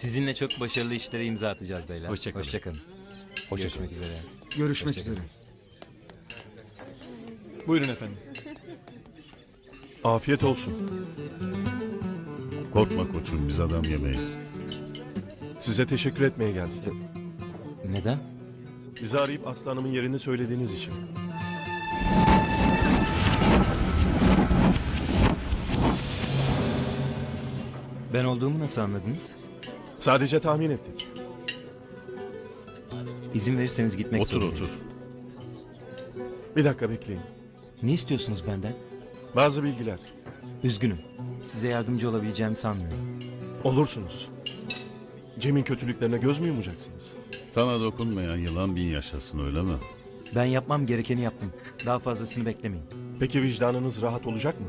Sizinle çok başarılı işlere imza atacağız beyler. Hoşçakalın. Hoşçakalın. Görüşmek üzere. Görüşmek Hoşçakalın. üzere. Buyurun efendim. Afiyet olsun. Korkma koçum biz adam yemeyiz. Size teşekkür etmeye geldik. Neden? Bizi arayıp Aslı Hanım'ın yerini söylediğiniz için. Ben olduğumu nasıl anladınız? Sadece tahmin ettik. İzin verirseniz gitmek Otur zorundayım. otur. Bir dakika bekleyin. Ne istiyorsunuz benden? Bazı bilgiler. Üzgünüm. Size yardımcı olabileceğimi sanmıyorum. Olursunuz. Cem'in kötülüklerine göz mü yumacaksınız? Sana dokunmayan yılan bin yaşasın öyle mi? Ben yapmam gerekeni yaptım. Daha fazlasını beklemeyin. Peki vicdanınız rahat olacak mı?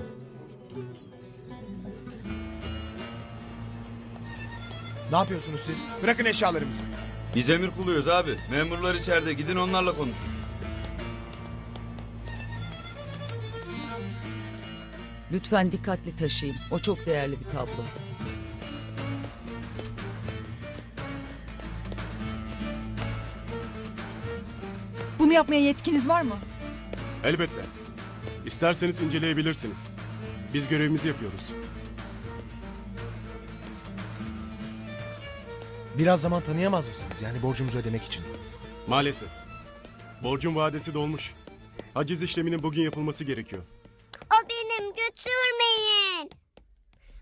Ne yapıyorsunuz siz? Bırakın eşyalarımızı. Biz emir kuluyuz abi. Memurlar içeride. Gidin onlarla konuşun. Lütfen dikkatli taşıyın. O çok değerli bir tablo. Bunu yapmaya yetkiniz var mı? Elbette. İsterseniz inceleyebilirsiniz. Biz görevimizi yapıyoruz. Biraz zaman tanıyamaz mısınız? Yani borcumuzu ödemek için. Maalesef. Borcun vadesi dolmuş. Haciz işleminin bugün yapılması gerekiyor. O benim götürmeyin.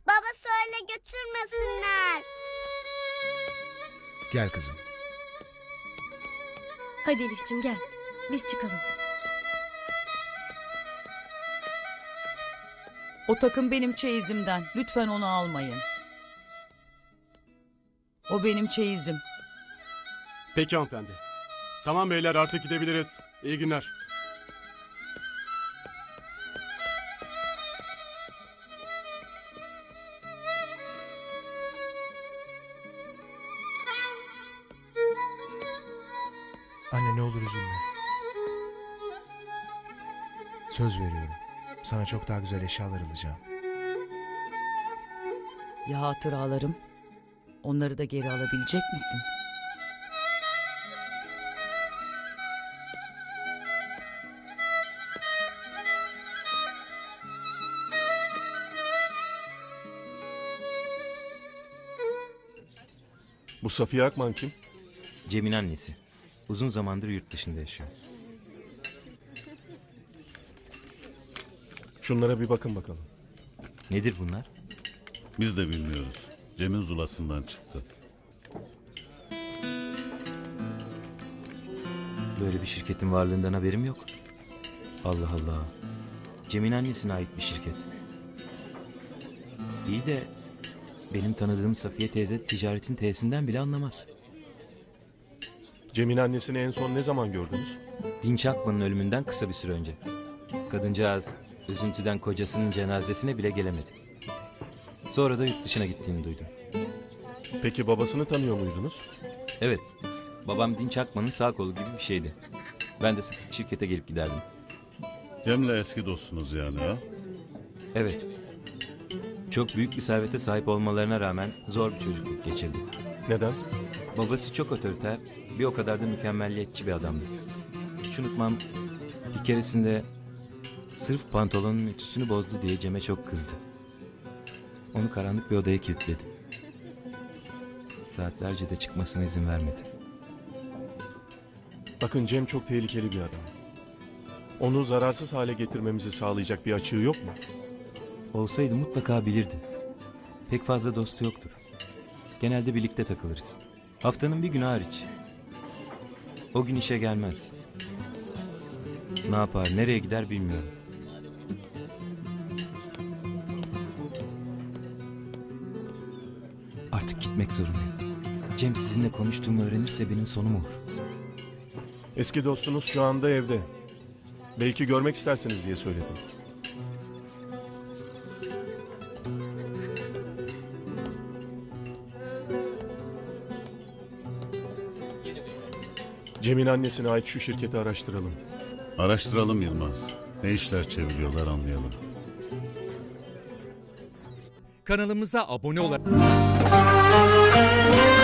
Baba söyle götürmesinler. Gel kızım. Hadi Elif'ciğim gel. Biz çıkalım. O takım benim çeyizimden. Lütfen onu almayın. O benim çeyizim. Peki hanımefendi. Tamam beyler artık gidebiliriz. İyi günler. Anne ne olur üzülme. Söz veriyorum. Sana çok daha güzel eşyalar alacağım. Ya hatıralarım? Onları da geri alabilecek misin? Bu Safiye Akman kim? Cem'in annesi. Uzun zamandır yurt dışında yaşıyor. Şunlara bir bakın bakalım. Nedir bunlar? Biz de bilmiyoruz. Cem'in zulasından çıktı. Böyle bir şirketin varlığından haberim yok. Allah Allah. Cem'in annesine ait bir şirket. İyi de benim tanıdığım Safiye teyze ticaretin T'sinden bile anlamaz. Cem'in annesini en son ne zaman gördünüz? Dinç Akman'ın ölümünden kısa bir süre önce. Kadıncağız üzüntüden kocasının cenazesine bile gelemedi. Sonra da yurt dışına gittiğini duydum. Peki babasını tanıyor muydunuz? Evet, babam Dinç Akman'ın sağ kolu gibi bir şeydi. Ben de sık sık şirkete gelip giderdim. Cem'le eski dostsunuz yani ha? Evet. Çok büyük bir servete sahip olmalarına rağmen zor bir çocukluk geçirdi. Neden? Babası çok otoriter, bir o kadar da mükemmelliyetçi bir adamdı. Hiç unutmam, bir keresinde sırf pantolonun ütüsünü bozdu diye Cem'e çok kızdı. Onu karanlık bir odaya kilitledi. Saatlerce de çıkmasına izin vermedi. Bakın Cem çok tehlikeli bir adam. Onu zararsız hale getirmemizi sağlayacak bir açığı yok mu? Olsaydı mutlaka bilirdim. Pek fazla dostu yoktur. Genelde birlikte takılırız. Haftanın bir günü hariç. O gün işe gelmez. Ne yapar, nereye gider bilmiyorum. Gitmek zorundayım. Cem sizinle konuştuğumu öğrenirse benim sonum olur. Eski dostunuz şu anda evde. Belki görmek istersiniz diye söyledim. Cem'in annesine ait şu şirketi araştıralım. Araştıralım Yılmaz. Ne işler çeviriyorlar anlayalım. Kanalımıza abone olarak Música